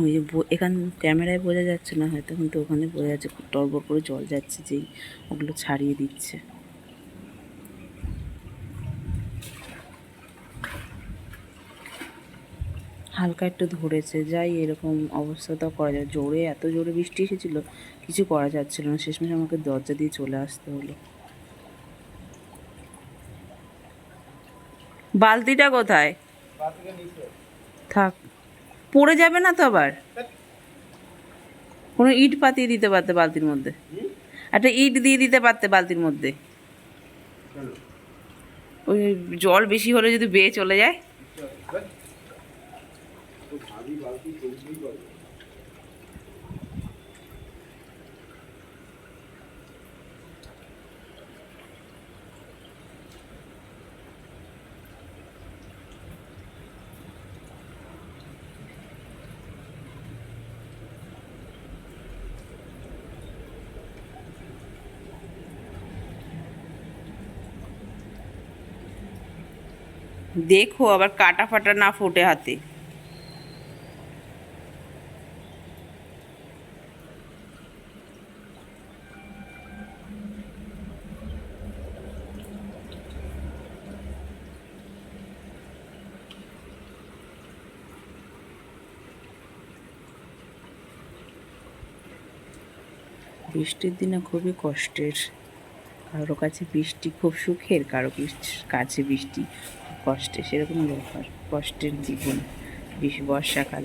ওই যে এখান ক্যামেরায় বোঝা যাচ্ছে না হয়তো কিন্তু ওখানে বোঝা যাচ্ছে খুব টলবর করে জল যাচ্ছে যেই ওগুলো ছাড়িয়ে দিচ্ছে। হালকা একটু ধরেছে যাই এরকম অবস্থা তো করা যায়। জোরে এত জোরে বৃষ্টি এসেছিল কিছু করা যাচ্ছিল না। শেষমেশ আমাকে দরজা দিয়ে চলে আসতে হলো। বালতিটা কোথায়? থাক। পড়ে যাবে না তো আবার? কোনো ইট পাতিয়ে দিতে পারতে বালতির মধ্যে? একটা ইট দিয়ে দিতে পারতে বালতির মধ্যে? ওই জল বেশি হলে যদি বেয়ে চলে যায়? দেখো আবার কাটা ফাটা না ফোটে হাতে। বৃষ্টির দিনে খুবই কষ্টের। কারও কাছে বৃষ্টি খুব সুখের, কারও কাছে বৃষ্টি খুব কষ্টের সেরকম কষ্টের জীবন বিশ বর্ষাকাল।